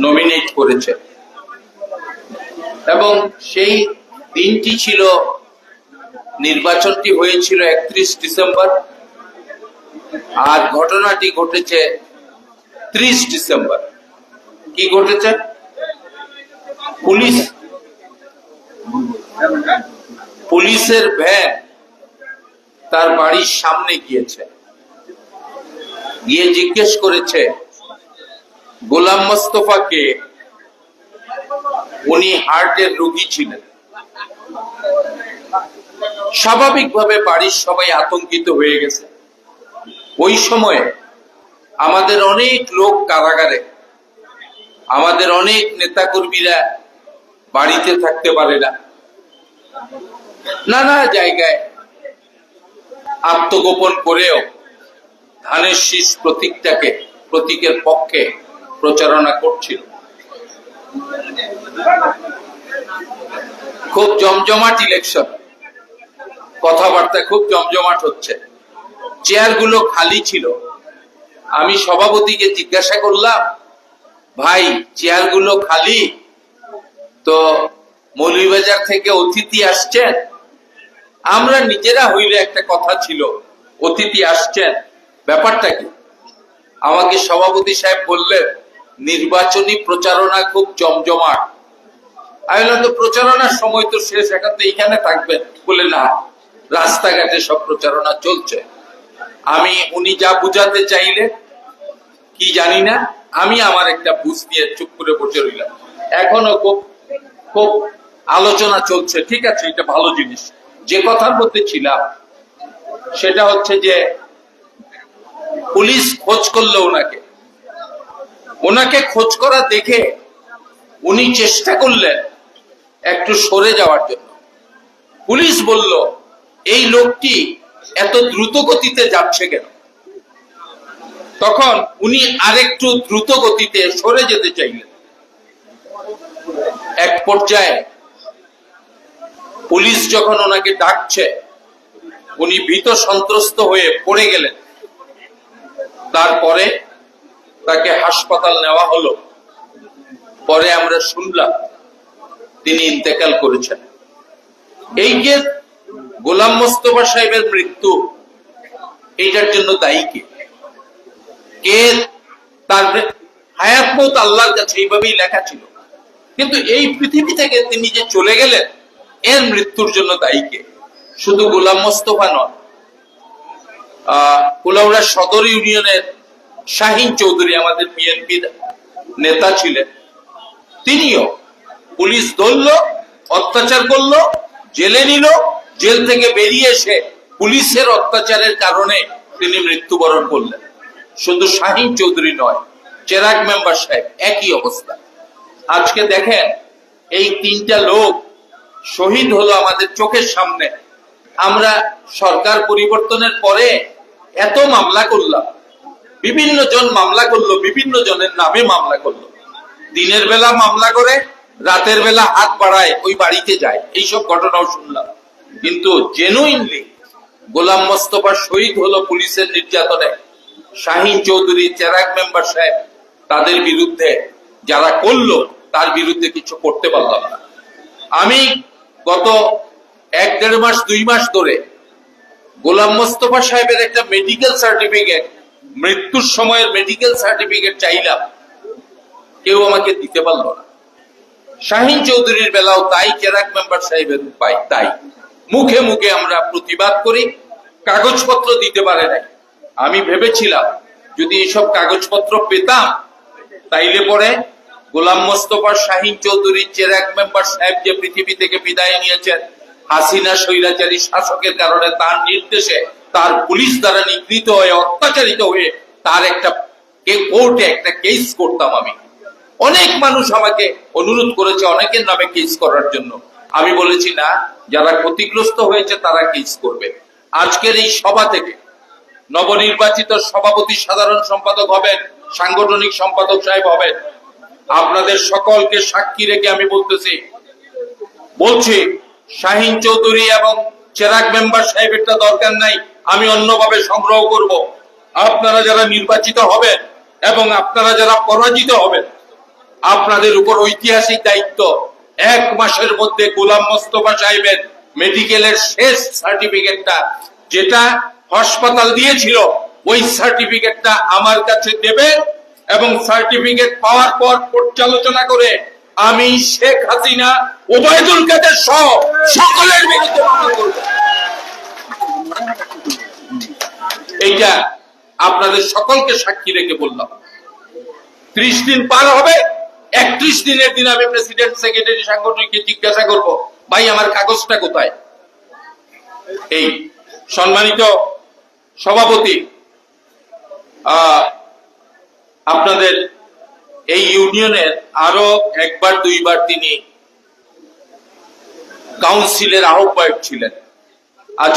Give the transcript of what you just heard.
Nominate করেছে। এবং সেই দিনটি ছিল, নির্বাচনটি হয়েছিল একত্রিশ ডিসেম্বর। আর ঘটনাটি ঘটেছে ত্রিশ ডিসেম্বর। কি ঘটেছে? পুলিশ, পুলিশের ভ্যান তার বাড়ির সামনে গিয়েছে। গিয়ে জিজ্ঞেস করেছে গোলাম মোস্তফাকে উনি হার্টের রোগী ছিলেন। স্বাভাবিকভাবে বাড়ির সবাই আতঙ্কিত হয়ে গেছে। ওই সময়ে আমাদের অনেক লোক কারাগারে, আমাদের অনেক নেতাকর্মীরা বাড়িতে থাকতে পারে না। নানা জায়গায় আত্মগোপন করেও ধানের শীষ প্রতীকটাকে, প্রতীকের পক্ষে প্রচারণা করছিল। খুব জমজমাট ইলেকশন কথাবার্তা খুব জমজমাট হচ্ছে। চেয়ারগুলো খালি ছিল। আমি সভাপতিকে জিজ্ঞাসা করলাম, ভাই, চেয়ারগুলো খালি? তো মৌলভীবাজার থেকে অতিথি আসছেন? আমরা নিজেরা হইলে একটা কথা ছিল, অতিথি আসছেন। ব্যাপারটা কি? আমাকে সভাপতি সাহেব বললেন নির্বাচনী প্রচারণা খুব জমজমাট। আমি তো প্রচারণার সময় তো শেষ, এখন তো এইখানে থাকবেন, বলে না। রাস্তাঘাটে সব প্রচারণা চলছে। আমি, উনি যা বুঝাতে চাইলে, কি জানি না, আমি আমার একটা বুঝ দিয়ে চুপ করে বসে রইলাম। এখনও খুব খুব আলোচনা চলছে, ঠিক আছে, এটা ভালো জিনিস। যে কথার মধ্যে ছিলাম, সেটা হচ্ছে যে, পুলিশ খোঁজ করল ওনাকে। ওনাকে খোঁজ করা দেখে উনি চেষ্টা করলেন একটু সরে যাওয়ার জন্য। পুলিশ বলল, এই লোকটি এত দ্রুত গতিতে যাচ্ছে কেন? তখন উনি আরেকটু দ্রুত গতিতে সরে যেতে চাইলেন। এক পর্যায়ে পুলিশ যখন ওনাকে ডাকছে, উনি ভীত সন্ত্রস্ত হয়ে পড়ে গেলেন। তারপরে তাকে হাসপাতাল নেওয়া হলো। পরে আমরা শুনলাম তিনি ইন্তেকাল করেছেন। এই যে গোলাম মোস্তফা সাহেবের মৃত্যু, এইটার জন্য দায়ী কে? কে তার হায়াত আল্লাহর কাছে এইভাবেই লেখা ছিল। কিন্তু এই পৃথিবী থেকে তিনি যে চলে গেলেন, এর মৃত্যুর জন্য দায়ী কে? শুধু গোলাম মোস্তফা নন, আহ কুলাউড়া সদর ইউনিয়নের শাহিন চৌধুরী আমাদের বিএনপির নেতা ছিলেন। তিনিও পুলিশ ধরল, অত্যাচার করল, জেলে নিল, জেল থেকে বেরিয়ে এসে পুলিশের অত্যাচারের কারণে তিনি মৃত্যুবরণ করলেন। শুধু শাহিন চৌধুরী নয়, চেরাগ মেম্বার সাহেব, একই অবস্থা। আজকে দেখেন, এই তিনটা লোক শহীদ হলো আমাদের চোখের সামনে। আমরা সরকার পরিবর্তনের পরে এত মামলা করলাম বিভিন্ন জন মামলা করল, বিভিন্ন জনের নামে মামলা করল। দিনের বেলা মামলা করে, রাতের বেলা হাত বাড়ায়, ওই বাড়িতে যায়। এইসব ঘটনাও শুনলাম। কিন্তু জেনুইনলি গোলাম মোস্তফা শহীদ হলো পুলিশের নির্যাতনে। শাহিন চৌধুরী, চেরাগ মেম্বার সাহেব, তাদের বিরুদ্ধে যারা করল, তার বিরুদ্ধে কিছু করতে পারলাম না। আমি গত এক দেড় মাস, দুই মাস ধরে গোলাম মোস্তফা সাহেবের একটা মেডিকেল সার্টিফিকেট মৃত্যুর সময়ের মেডিকেল সার্টিফিকেট চাইলাম। কেউ আমাকে দিতে পারল না। শাহিন চৌধুরীর বেলাও তাই চেরাক মেম্বার সাহেবের পাই তাই। মুখে মুখে আমরা প্রতিবাদ করি, কাগজপত্র দিতে পারে নাই। আমি ভেবেছিলাম, যদি এসব কাগজপত্র পেতাম, তাইলে পরে গোলাম মোস্তফা শাহিন চৌধুরী চেরাক মেম্বার সাহেব যে পৃথিবী থেকে বিদায় নিয়েছেন, হাসিনা স্বৈরাচারী শাসকের কারণে তার নির্দেশে তার পুলিশ দ্বারা নিগৃহীত হয়ে, অত্যাচারিত হয়ে তার একটা কোর্টে একটা কেস করতাম আমি। অনেক মানুষ আমাকে অনুরোধ করেছে অনেকের নামে কেস করার জন্য। আমি বলেছি, না, যারা ক্ষতিগ্রস্ত হয়েছে তারা কেস করবে। আজকের এই সভা থেকে নবনির্বাচিত সভাপতি সাধারণ সম্পাদক হবেন, সাংগঠনিক সম্পাদক সাহেব হবেন। আপনাদের সকলকে সাক্ষী রেখে আমি বলতেছি, বলছি, শাহিন চৌধুরী এবং চেরাগ মেম্বার সাহেবেরটা দরকার নাই। আমি অন্যভাবে সংগ্রহ করব। আপনারা যারা নির্বাচিত হবেন এবং আপনারা যারা পরাজিত হবেন, আপনাদের উপর ঐতিহাসিক দায়িত্ব। এক মাসের মধ্যে গোলাম মোস্তফা সাহেবের মেডিকেলের শেষ সার্টিফিকেটটা যেটা হাসপাতাল দিয়েছিল, ওই সার্টিফিকেটটা আমার কাছে দেবে এবং সার্টিফিকেট পাওয়ার পর পর্যালোচনা করে আমি শেখ হাসিনা, ওবায়দুল কাদের সহ সকলের বিরুদ্ধে মামলা করব। এইটা আপনাদের সকলকে সাক্ষী রেখে বললাম। ত্রিশ দিন পার হবে, একত্রিশ দিনের দিন আমি প্রেসিডেন্ট, সেক্রেটারি, সাংগঠনিককে জিজ্ঞাসা করব, ভাই, আমার কাগজটা কোথায়? এই সম্মানিত সভাপতি আপনাদের এই ইউনিয়নের আরও একবার, দুইবার তিনি কাউন্সিলের আহ্বায়ক ছিলেন। আজ